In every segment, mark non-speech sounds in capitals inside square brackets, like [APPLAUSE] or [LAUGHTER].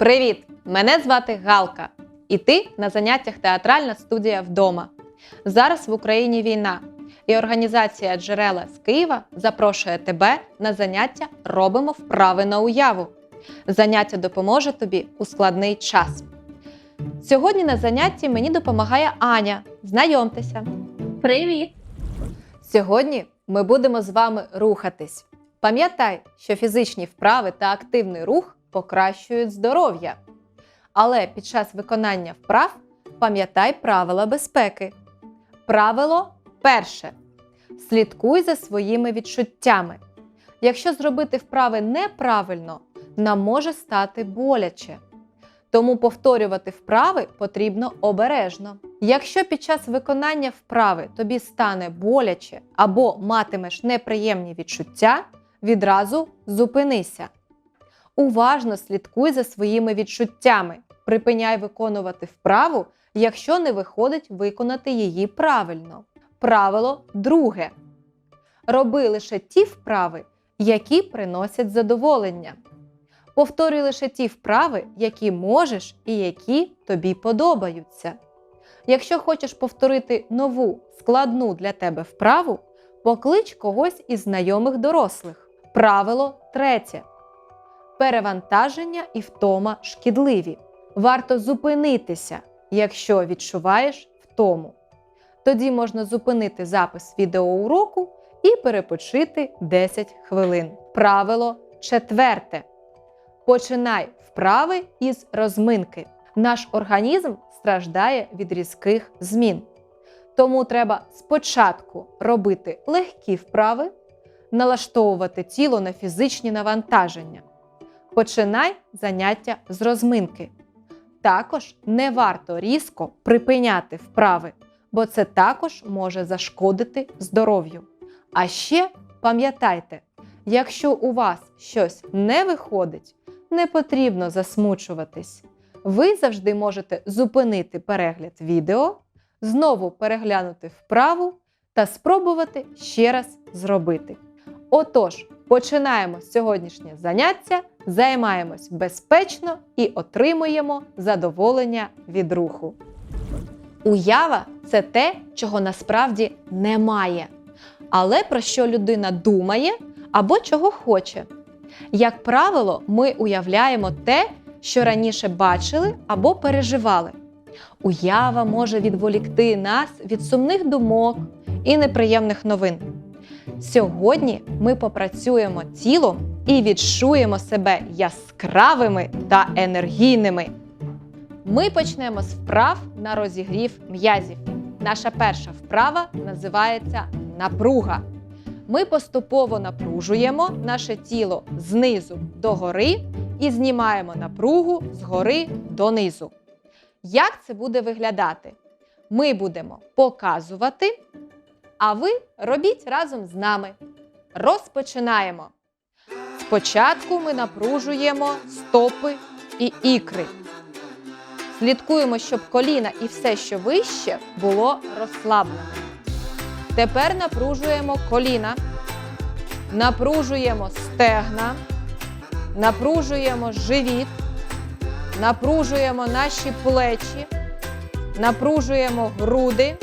Привіт! Мене звати Галка, і ти на заняттях театральна студія вдома. Зараз в Україні війна, і організація Джерела з Києва запрошує тебе на заняття Робимо вправи на уяву. Заняття допоможе тобі у складний час. Сьогодні на занятті мені допомагає Аня. Знайомтеся. Привіт! Сьогодні ми будемо з вами рухатись. Пам'ятай, що фізичні вправи та активний рух покращують здоров'я. Але під час виконання вправ пам'ятай правила безпеки. Правило перше. Слідкуй за своїми відчуттями. Якщо зробити вправи неправильно, нам може стати боляче. Тому повторювати вправи потрібно обережно. Якщо під час виконання вправи тобі стане боляче або матимеш неприємні відчуття, відразу зупинися. Уважно слідкуй за своїми відчуттями. Припиняй виконувати вправу, якщо не виходить виконати її правильно. Правило друге. Роби лише ті вправи, які приносять задоволення. Повторюй лише ті вправи, які можеш і які тобі подобаються. Якщо хочеш повторити нову, складну для тебе вправу, поклич когось із знайомих дорослих. Правило третє. Перевантаження і втома шкідливі. Варто зупинитися, якщо відчуваєш втому. Тоді можна зупинити запис відеоуроку і перепочити 10 хвилин. Правило четверте. Починай вправи із розминки. Наш організм страждає від різких змін. Тому треба спочатку робити легкі вправи, налаштовувати тіло на фізичні навантаження. Починай заняття з розминки. Також не варто різко припиняти вправи, бо це також може зашкодити здоров'ю. А ще пам'ятайте, якщо у вас щось не виходить, не потрібно засмучуватись. Ви завжди можете зупинити перегляд відео, знову переглянути вправу та спробувати ще раз зробити. Отож, починаємо сьогоднішнє заняття, займаємось безпечно і отримуємо задоволення від руху. Уява це те, чого насправді немає, але про що людина думає або чого хоче. Як правило, ми уявляємо те, що раніше бачили або переживали. Уява може відволікти нас від сумних думок і неприємних новин. Сьогодні ми попрацюємо тілом і відчуємо себе яскравими та енергійними. Ми почнемо з вправ на розігрів м'язів. Наша перша вправа називається напруга. Ми поступово напружуємо наше тіло знизу до гори і знімаємо напругу згори донизу. Як це буде виглядати? Ми будемо показувати, а ви робіть разом з нами. Розпочинаємо. Спочатку ми напружуємо стопи і ікри. Слідкуємо, щоб коліна і все, що вище, було розслаблене. Тепер напружуємо коліна, напружуємо стегна, напружуємо живіт, напружуємо наші плечі, напружуємо груди,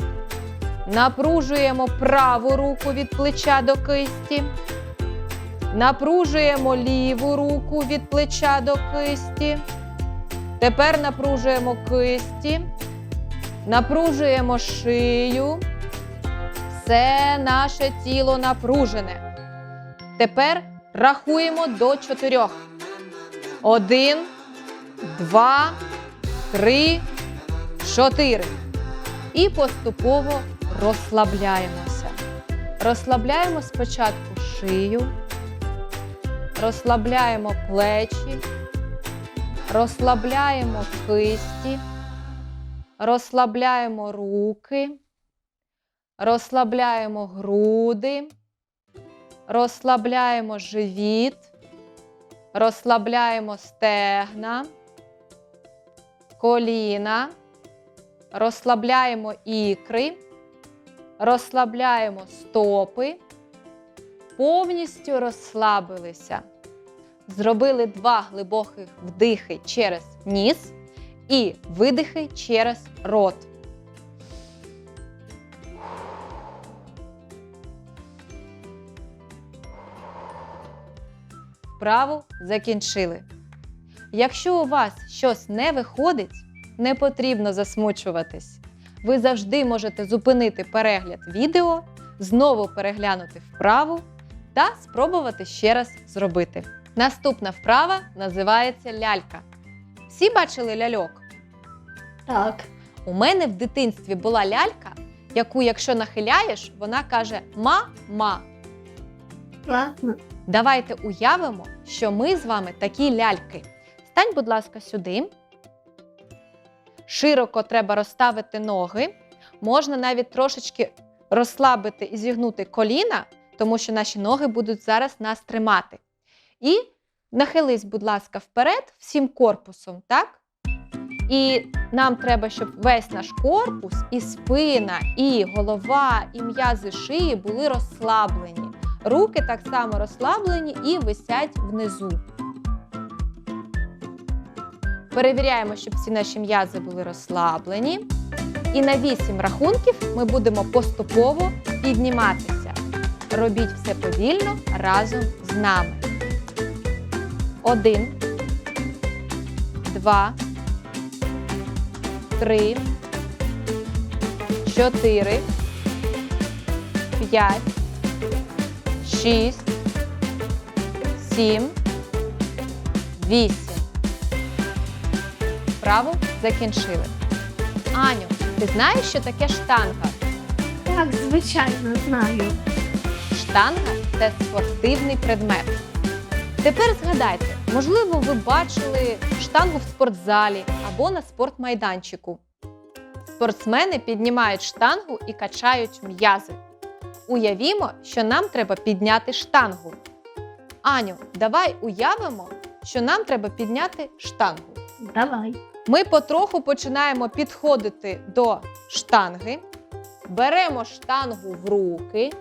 напружуємо праву руку від плеча до кисті, напружуємо ліву руку від плеча до кисті. Тепер напружуємо кисті, напружуємо шию. Все наше тіло напружене. Тепер рахуємо до чотирьох. Один, два, три, чотири. І поступово розслабляємося. Розслабляємо спочатку шию, розслабляємо плечі, розслабляємо кисті, розслабляємо руки. Розслабляємо груди, розслабляємо живіт, розслабляємо стегна, коліна, розслабляємо ікри, розслабляємо стопи, повністю розслабилися. Зробили два глибоких вдихи через ніс і видихи через рот. Вправу закінчили. Якщо у вас щось не виходить, не потрібно засмучуватись. Ви завжди можете зупинити перегляд відео, знову переглянути вправу та спробувати ще раз зробити. Наступна вправа називається лялька. Всі бачили ляльок? Так. У мене в дитинстві була лялька, яку, якщо нахиляєш, вона каже ма-ма. Ладно. Давайте уявимо, що ми з вами такі ляльки. Стань, будь ласка, сюди. Широко треба розставити ноги. Можна навіть трошечки розслабити і зігнути коліна, тому що наші ноги будуть зараз нас тримати. І нахились, будь ласка, вперед всім корпусом, так? І нам треба, щоб весь наш корпус, і спина, і голова, і м'язи шиї були розслаблені. Руки так само розслаблені і висять внизу. Перевіряємо, щоб всі наші м'язи були розслаблені. І на 8 рахунків ми будемо поступово підніматися. Робіть все повільно разом з нами. Один, два, три, чотири, п'ять, шість, сім, вісім. Вправу закінчили. Аню, ти знаєш, що таке штанга? Так, звичайно, знаю. Штанга це спортивний предмет. Тепер згадайте, можливо, ви бачили штангу в спортзалі або на спортмайданчику. Спортсмени піднімають штангу і качають м'язи. Уявімо, що нам треба підняти штангу. Аню, давай уявимо, що нам треба підняти штангу. Давай. Ми потроху починаємо підходити до штанги, беремо штангу в руки.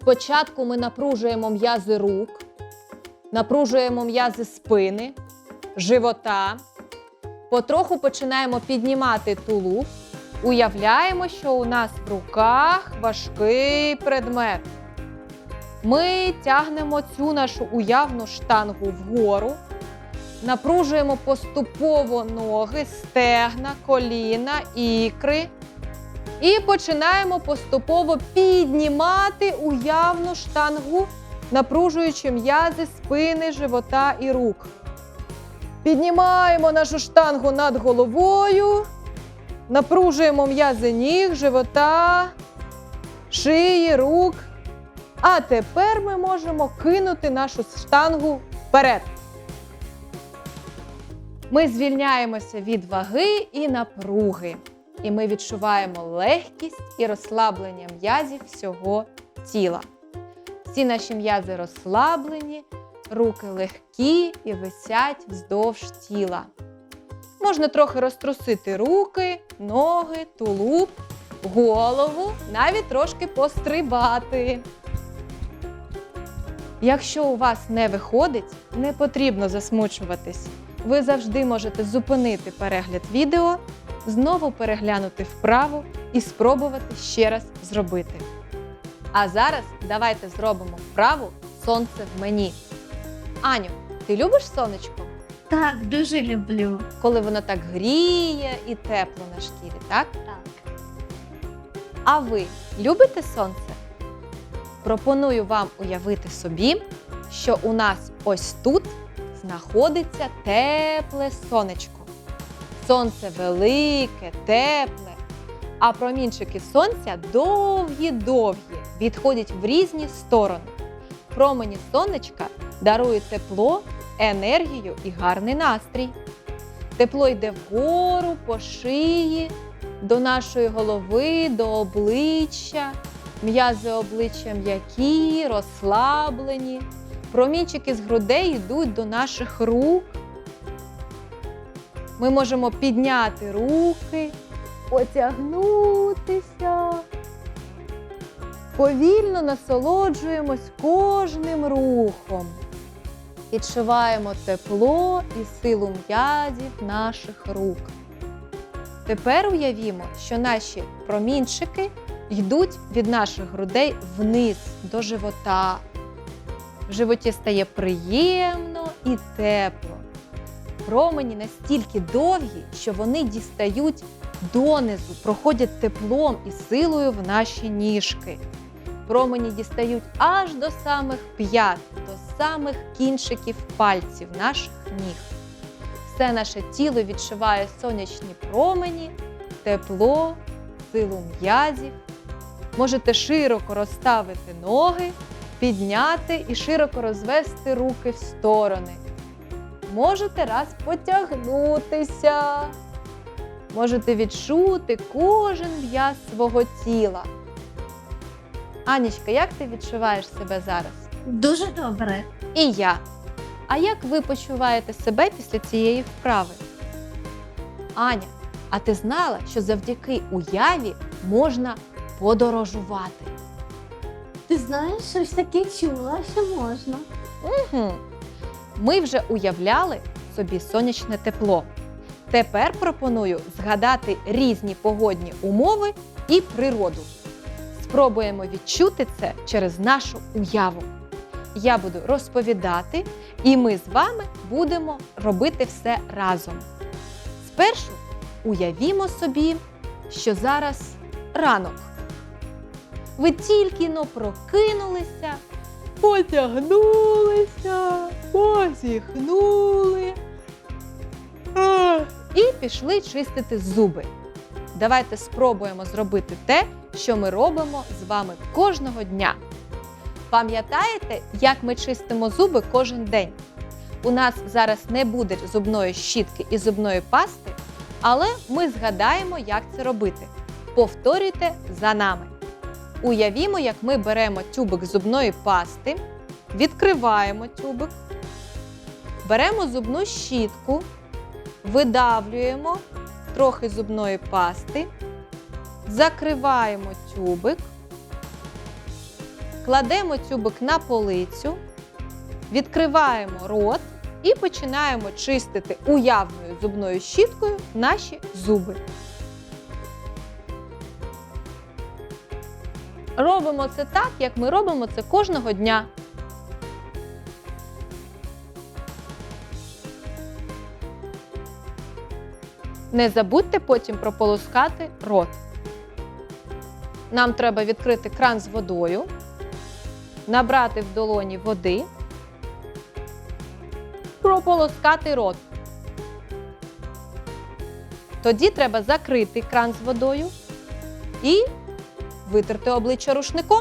Спочатку ми напружуємо м'язи рук, напружуємо м'язи спини, живота. Потроху починаємо піднімати тулуб. Уявляємо, що у нас в руках важкий предмет. Ми тягнемо цю нашу уявну штангу вгору. Напружуємо поступово ноги, стегна, коліна, ікри. І починаємо поступово піднімати уявну штангу, напружуючи м'язи спини, живота і рук. Піднімаємо нашу штангу над головою, напружуємо м'язи ніг, живота, шиї, рук. А тепер ми можемо кинути нашу штангу вперед. Ми звільняємося від ваги і напруги, і ми відчуваємо легкість і розслаблення м'язів всього тіла. Всі наші м'язи розслаблені, руки легкі і висять вздовж тіла. Можна трохи розтрусити руки, ноги, тулуб, голову, навіть трошки пострибати. Якщо у вас не виходить, не потрібно засмучуватись. Ви завжди можете зупинити перегляд відео, знову переглянути вправу і спробувати ще раз зробити. А зараз давайте зробимо вправу Сонце в мені. Аню, ти любиш сонечко? Так, дуже люблю. Коли воно так гріє і тепло на шкірі, так? Так. А ви любите сонце? Пропоную вам уявити собі, що у нас ось тут знаходиться тепле сонечко. Сонце велике, тепле, а промінчики сонця довгі-довгі, відходять в різні сторони. Промені сонечка дарують тепло, енергію і гарний настрій. Тепло йде вгору, по шиї, до нашої голови, до обличчя. М'язи обличчя м'які, розслаблені. Промінчики з грудей йдуть до наших рук. Ми можемо підняти руки, потягнутися. Повільно насолоджуємось кожним рухом. відчуваємо тепло і силу м'язів наших рук. Тепер уявімо, що наші промінчики йдуть від наших грудей вниз до живота. В животі стає приємно і тепло. Промені настільки довгі, що вони дістають донизу, проходять теплом і силою в наші ніжки. Промені дістають аж до самих п'ят, до самих кінчиків пальців наших ніг. Все наше тіло відчуває сонячні промені, тепло, силу м'язів. Можете широко розставити ноги, підняти і широко розвести руки в сторони. Можете раз потягнутися. Можете відчути кожен м'яз свого тіла. Анічка, як ти відчуваєш себе зараз? Дуже добре. І я. А як ви почуваєте себе після цієї вправи? Аня, а ти знала, що завдяки уяві можна подорожувати? Ти знаєш, щось таке чула, що можна. Угу. Ми вже уявляли собі сонячне тепло. Тепер пропоную згадати різні погодні умови і природу. Спробуємо відчути це через нашу уяву. Я буду розповідати, і ми з вами будемо робити все разом. Спершу уявімо собі, що зараз ранок. Ви тільки но прокинулися, потягнулися, позіхнули і пішли чистити зуби. Давайте спробуємо зробити те, що ми робимо з вами кожного дня. Пам'ятаєте, як ми чистимо зуби кожен день? У нас зараз не буде зубної щітки і зубної пасти, але ми згадаємо, як це робити. Повторюйте за нами. Уявімо, як ми беремо тюбик зубної пасти, відкриваємо тюбик, беремо зубну щітку, видавлюємо трохи зубної пасти, закриваємо тюбик, кладемо тюбик на полицю, відкриваємо рот і починаємо чистити уявною зубною щіткою наші зуби. Робимо це так, як ми робимо це кожного дня. Не забудьте потім прополоскати рот. Нам треба відкрити кран з водою, набрати в долоні води, прополоскати рот. Тоді треба закрити кран з водою і витерти обличчя рушником.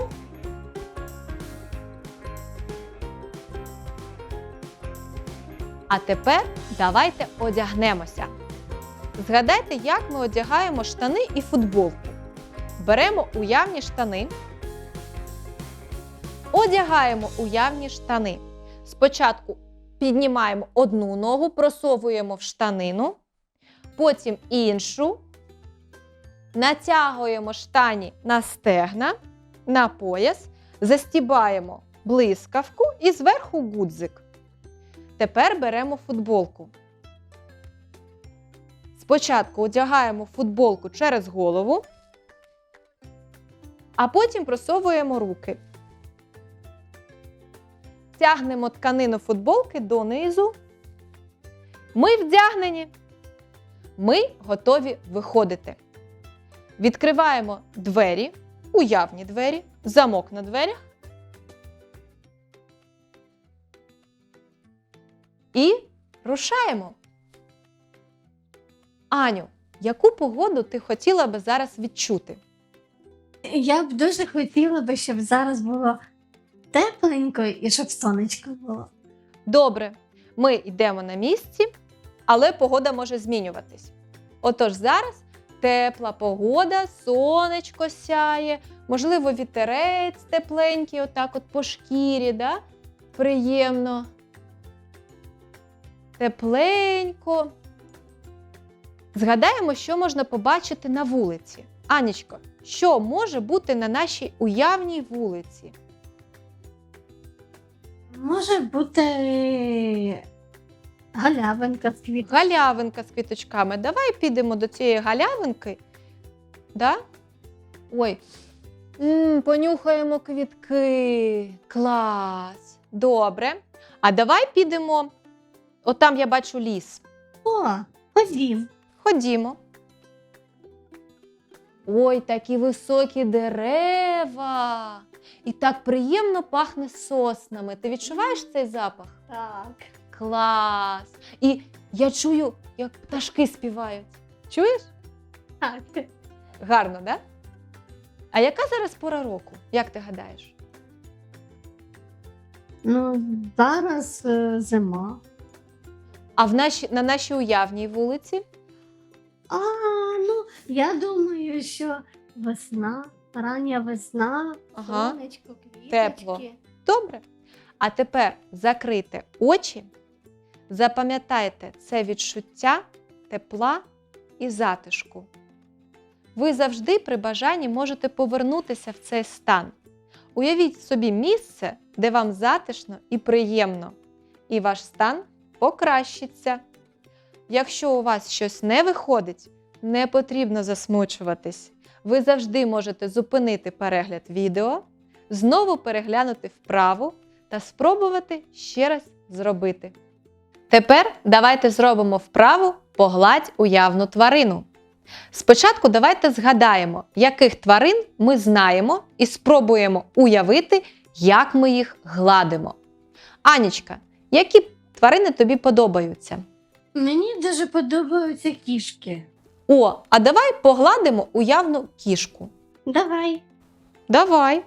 А тепер давайте одягнемося. Згадайте, як ми одягаємо штани і футболку. Беремо уявні штани, одягаємо уявні штани. Спочатку піднімаємо одну ногу, просовуємо в штанину, потім іншу, натягуємо штані на стегна, на пояс, застібаємо блискавку і зверху гудзик. Тепер беремо футболку. Спочатку одягаємо футболку через голову, а потім просовуємо руки. Тягнемо тканину футболки донизу. Ми вдягнені. Ми готові виходити. Відкриваємо двері, уявні двері, замок на дверях. І рушаємо. Аню, яку погоду ти хотіла би зараз відчути? Я б дуже хотіла би, щоб зараз було тепленько і щоб сонечко було. Добре, ми йдемо на місці, але погода може змінюватись. Отож, зараз тепла погода, сонечко сяє, можливо, вітерець тепленький, отак от по шкірі, да? приємно. Тепленько. Згадаємо, що можна побачити на вулиці. Анічко, що може бути на нашій уявній вулиці? Може бути галявинка з квітами. Галявинка з квіточками. Давай підемо до цієї галявинки. Да? Ой. м понюхаємо квітки. Клас. Добре. А давай підемо. Отам я бачу ліс. О, ходім. Ходімо. Ой, такі високі дерева. І так приємно пахне соснами. Ти відчуваєш цей запах? Так. Клас! І я чую, як пташки співають. Чуєш? Так. Гарно, да? А яка зараз пора року? Як ти гадаєш? Ну, зараз е, зима. А в наші, на нашій уявній вулиці? А, ну, я думаю, що весна, рання весна, Ага. сонечко, квіточки. Тепло. Добре. А тепер закрийте очі, запам'ятайте це відчуття тепла і затишку. Ви завжди при бажанні можете повернутися в цей стан. Уявіть собі місце, де вам затишно і приємно, і ваш стан покращиться. Якщо у вас щось не виходить, не потрібно засмучуватись. Ви завжди можете зупинити перегляд відео, знову переглянути вправу та спробувати ще раз зробити. Тепер давайте зробимо вправу погладь уявну тварину. Спочатку давайте згадаємо, яких тварин ми знаємо, і спробуємо уявити, як ми їх гладимо. Анічка, які тварини тобі подобаються? Мені дуже подобаються кішки. О, а давай погладимо уявну кішку. Давай. Давай.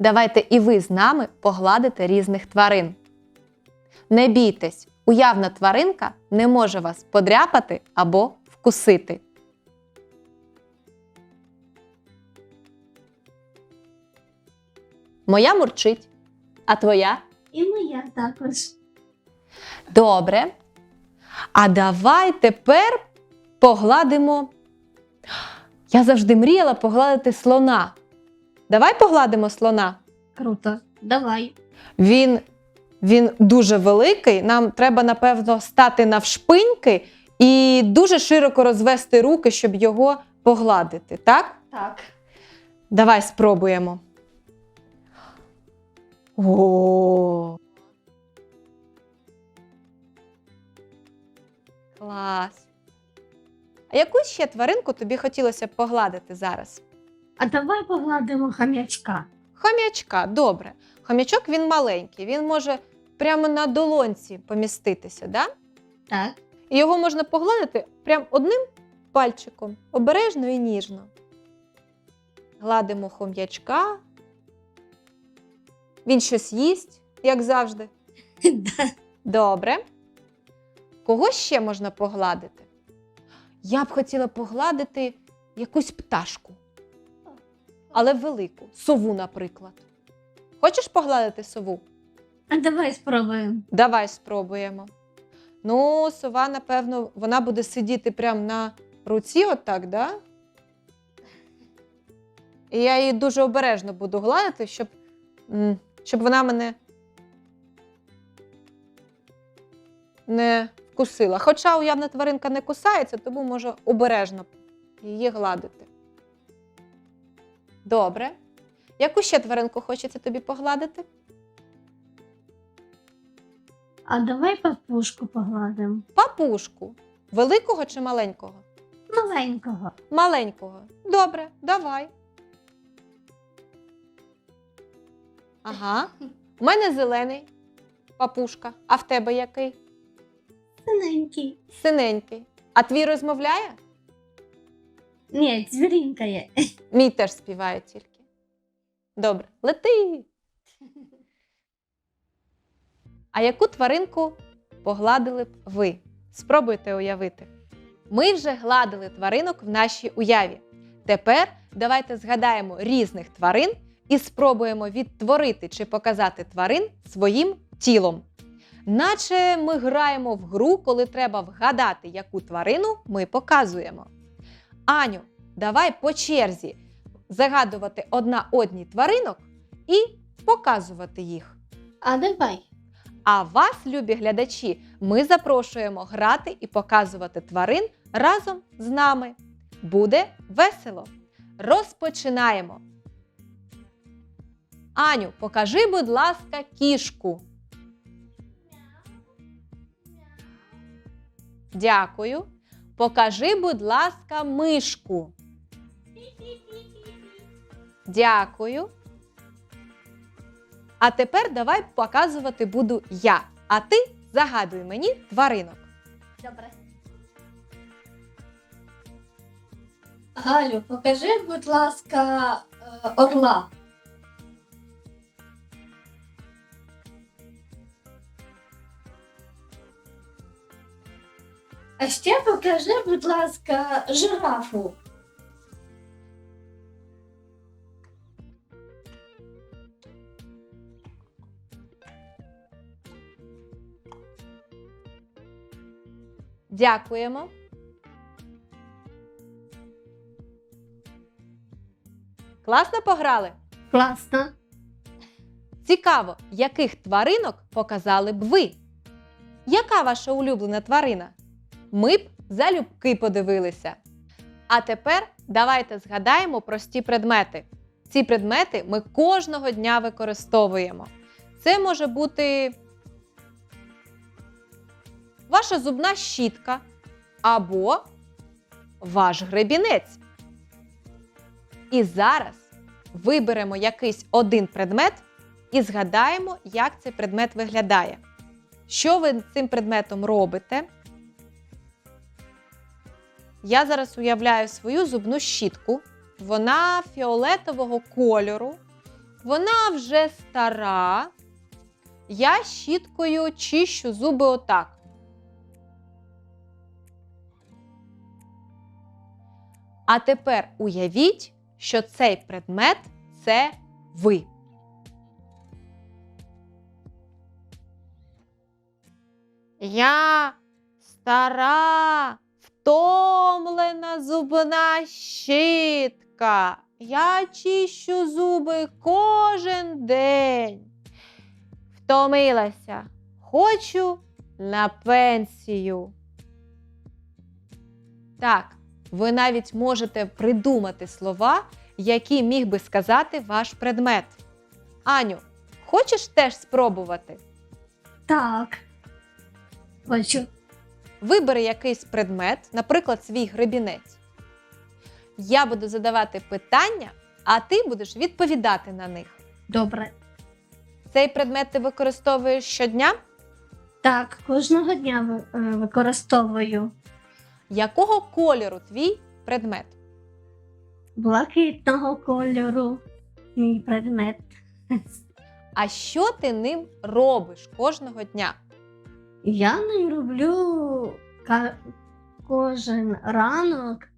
Давайте і ви з нами погладите різних тварин. Не бійтесь, уявна тваринка не може вас подряпати або вкусити. Моя мурчить, а твоя? І моя також. Добре. А давай тепер погладимо. Я завжди мріяла погладити слона. Давай погладимо слона. Круто. Давай. Він, він дуже великий. Нам треба, напевно, стати навшпиньки і дуже широко розвести руки, щоб його погладити. Так? Так. Давай спробуємо. О. Клас. А яку ще тваринку тобі хотілося б погладити зараз? А давай погладимо хам'ячка. Хом'ячка, добре. Хом'ячок він маленький, він може прямо на долонці поміститися, да? Так. І його можна погладити прям одним пальчиком, обережно і ніжно. Гладимо хом'ячка. Він щось їсть, як завжди. [LAUGHS] Добре. Кого ще можна погладити? Я б хотіла погладити якусь пташку, але велику. Сову, наприклад. Хочеш погладити сову? А давай спробуємо. Давай спробуємо. Ну, сова, напевно, вона буде сидіти прямо на руці, отак, да? І я її дуже обережно буду гладити, щоб, щоб вона мене не вкусила. Хоча уявна тваринка не кусається, тому можу обережно її гладити. Добре. Яку ще тваринку хочеться тобі погладити? А давай папушку погладимо. Папушку. Великого чи маленького? Маленького. Маленького. Добре, давай. Ага. У мене зелений папушка. А в тебе який? Синенький. Синенький. А твій розмовляє? Ні, звірінка є. Мій теж співає тільки. Добре, лети. А яку тваринку погладили б ви? Спробуйте уявити. Ми вже гладили тваринок в нашій уяві. Тепер давайте згадаємо різних тварин і спробуємо відтворити чи показати тварин своїм тілом. Наче ми граємо в гру, коли треба вгадати, яку тварину ми показуємо. Аню, давай по черзі загадувати одна одній тваринок і показувати їх. А давай. А вас, любі глядачі, ми запрошуємо грати і показувати тварин разом з нами. Буде весело. Розпочинаємо. Аню, покажи, будь ласка, кішку. Дякую. Покажи, будь ласка, мишку. Дякую. А тепер давай показувати буду я. А ти загадуй мені тваринок. Добре. Галю, покажи, будь ласка, е, орла. А ще покажи, будь ласка, жирафу. Дякуємо. Класно пограли? Класно. Цікаво, яких тваринок показали б ви? Яка ваша улюблена тварина? Ми б залюбки подивилися. А тепер давайте згадаємо прості предмети. Ці предмети ми кожного дня використовуємо. Це може бути ваша зубна щітка або ваш гребінець. І зараз виберемо якийсь один предмет і згадаємо, як цей предмет виглядає. Що ви цим предметом робите? Я зараз уявляю свою зубну щітку. Вона фіолетового кольору. Вона вже стара. Я щіткою чищу зуби отак. А тепер уявіть, що цей предмет це ви. Я стара, втомлена зубна щітка. Я чищу зуби кожен день. Втомилася. Хочу на пенсію. Так, ви навіть можете придумати слова, які міг би сказати ваш предмет. Аню, хочеш теж спробувати? Так. Хочу. Вибери якийсь предмет, наприклад, свій гребінець. Я буду задавати питання, а ти будеш відповідати на них. Добре. Цей предмет ти використовуєш щодня? Так, кожного дня е, використовую Якого кольору твій предмет? блакитного кольору. Мій предмет. А що ти ним робиш кожного дня? Я не люблю кожен ранок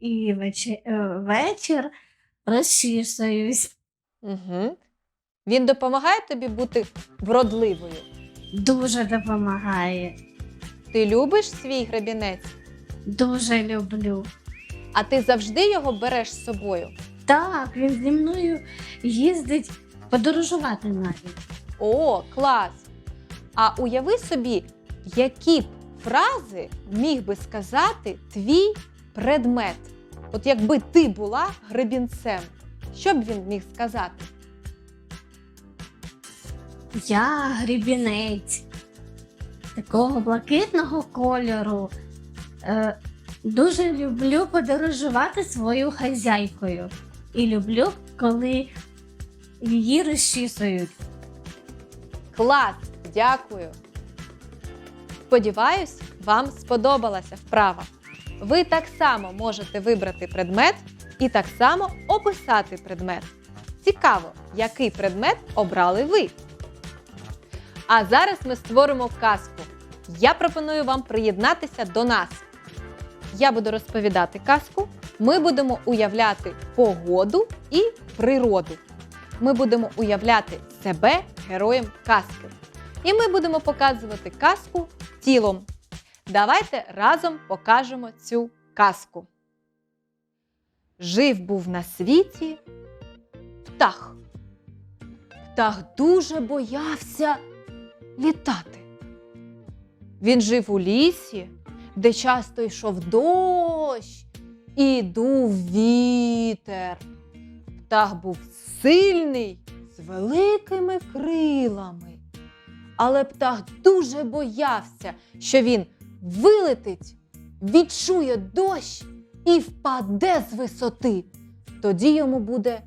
і вечір, вечір розчісуюсь. Угу. Він допомагає тобі бути вродливою. Дуже допомагає. Ти любиш свій гребінець, Дуже люблю. а ти завжди його береш з собою. Так, він зі мною їздить подорожувати навіть. О, клас! А уяви собі, які б фрази міг би сказати твій предмет. От якби ти була гребінцем, що б він міг сказати? Я грібінець такого блакитного кольору. Е, дуже люблю подорожувати своєю хазяйкою. І люблю, коли її розчісують. Клас! Дякую! Сподіваюсь, вам сподобалася вправа. Ви так само можете вибрати предмет і так само описати предмет. Цікаво, який предмет обрали ви. А зараз ми створимо казку. Я пропоную вам приєднатися до нас. Я буду розповідати казку. Ми будемо уявляти погоду і природу. Ми будемо уявляти себе героєм казки. І ми будемо показувати казку тілом. Давайте разом покажемо цю казку. жив був на світі птах. Птах дуже боявся літати. Він жив у лісі, де часто йшов дощ і дув вітер. Птах був сильний, з великими крилами. Але птах дуже боявся, що він вилетить, відчує дощ і впаде з висоти. Тоді йому буде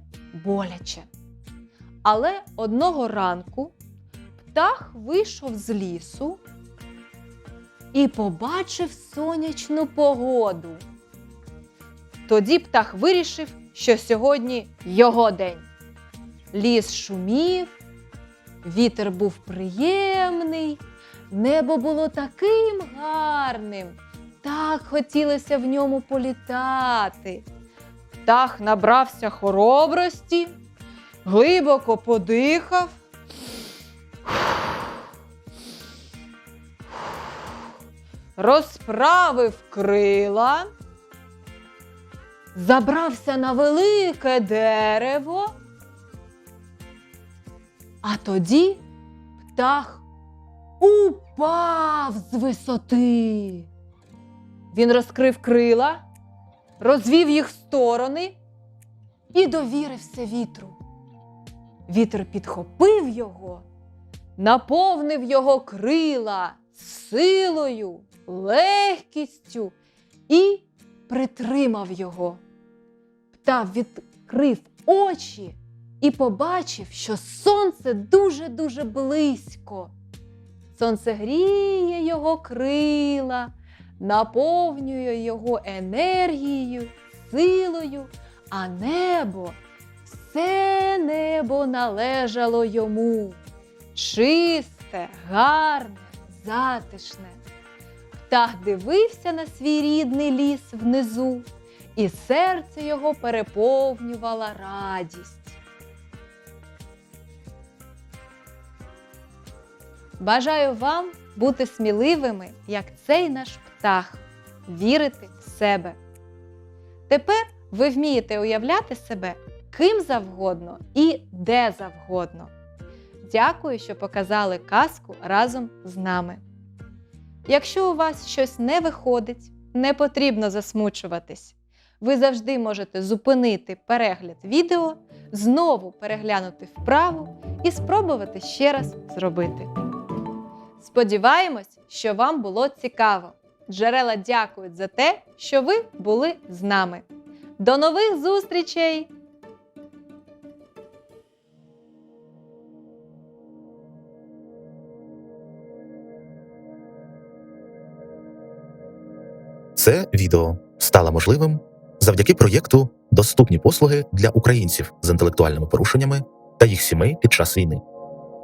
боляче. Але одного ранку птах вийшов з лісу і побачив сонячну погоду. Тоді птах вирішив, що сьогодні його день. Ліс шумів, вітер був приємний, небо було таким гарним, так хотілося в ньому політати. Птах набрався хоробрості, глибоко подихав. Розправив крила, забрався на велике дерево, а тоді птах упав з висоти. Він розкрив крила, розвів їх в сторони і довірився вітру. Вітер підхопив його, наповнив його крила силою, легкістю і притримав його. Птах відкрив очі і побачив, що сонце дуже-дуже близько. Сонце гріє його крила, наповнює його енергією, силою, а небо, все небо належало йому. Чисте, гарне, затишне. Птах дивився на свій рідний ліс внизу, і серце його переповнювала радість. Бажаю вам бути сміливими, як цей наш птах, вірити в себе. Тепер ви вмієте уявляти себе ким завгодно і де завгодно. Дякую, що показали казку разом з нами. Якщо у вас щось не виходить, не потрібно засмучуватись. Ви завжди можете зупинити перегляд відео, знову переглянути вправу і спробувати ще раз зробити. Сподіваємось, що вам було цікаво. Джерела дякують за те, що ви були з нами. До нових зустрічей! Це відео стало можливим завдяки проєкту Доступні послуги для українців з інтелектуальними порушеннями та їх сімей під час війни,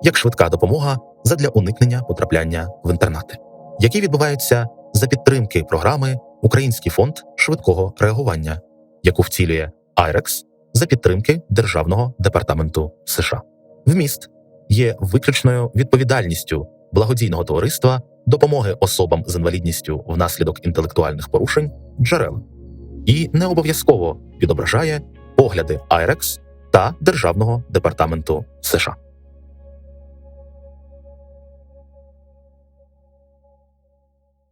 як швидка допомога задля уникнення потрапляння в інтернати, які відбуваються за підтримки програми Український фонд швидкого реагування, яку втілює IREX за підтримки Державного департаменту США. Вміст є виключною відповідальністю благодійного товариства допомоги особам з інвалідністю внаслідок інтелектуальних порушень джерел і не обов'язково відображає погляди IREX та Державного департаменту США.